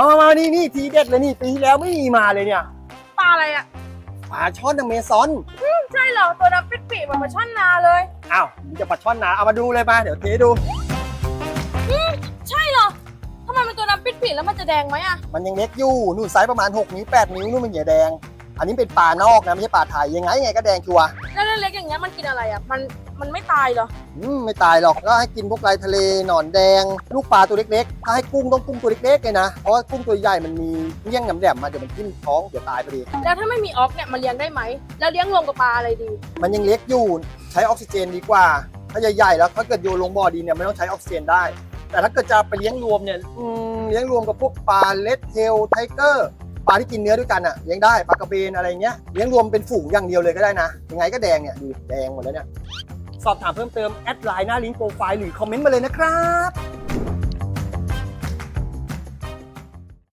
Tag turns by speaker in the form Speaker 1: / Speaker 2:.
Speaker 1: มามามานี่นี่ทีเด็ดเลยนี่ ปีที่แล้วไม่มีมาเลยเนี่ย
Speaker 2: ปลาอะไรอะ
Speaker 1: ปลาช่อนอเมซอน
Speaker 2: ใช่เหรอตัวดำปิดปีกมันมาช่อนนาเลย
Speaker 1: อ้าวมีจะปลาช่อนนาเอามาดูเลยมาเดี๋ยวเทดู
Speaker 2: ใช่เหรอทำไมมันตัวดำปิดปีกแล้วมันจะแดงไหมอะ
Speaker 1: มันยังเล็กอยู่นู่นไซส์ประมาณ 6 นิ้ว 8 นิ้วนู่นมันอย่าแดง อันนี้เป็นปลานอกนะไม่ใช่ปลาไทยยังไงยังไงก็แดงชัวร์
Speaker 2: แล้วเล็กๆอย่างเงี้ยมันกินอะไรอะ มันมันไม่ตายเหรอ
Speaker 1: อืมไม่ตายหรอกก็ให้กินพวกไรทะเลหนอนแดง ลูกปลาตัวเล็กๆถ้าให้กุ้งต้องกุ้งตัวเล็กๆเลยนะเพราะว่ากุ้งตัวใหญ่มันมีเงี้ยงแหลมๆมาเดี๋ยวมันทิ่มท้องเดี๋ยวตายพอดี
Speaker 2: แล้วถ้าไม่มีออกเนี่ยมันเลี้ยงได้ไหม แล้วเลี้ยงรวมกับปลาอะไรดี
Speaker 1: มันยังเล็กอยู่ใช้ออกซิเจนดีกว่า ถ้าใหญ่ๆแล้วถ้าเกิดโยนลงบ่อดินเนี่ยไม่ต้องใช้ออกซิเจนได้ แต่ถ้าเกิดจะไปเลี้ยงรวมเนี่ยอืมเลี้ยงรวมกับพวกปลาเลดเทลไทเกอร์ ปลาที่กินเนื้อด้วยกันอะเลี้ยงได้ปลากระเบนอะไรเงี้ยเลี้ยงรวมเป็นฝูงอย่างเดียวเลยก็ได้นะยังไงก็แดงเนี่ยดูแดงหมดแล้วเนี่ยสอบถามเพิ่มเติมแอดไลน์หน้าลิงก์โปรไฟล์หรือคอมเมนต์มาเลยนะครับ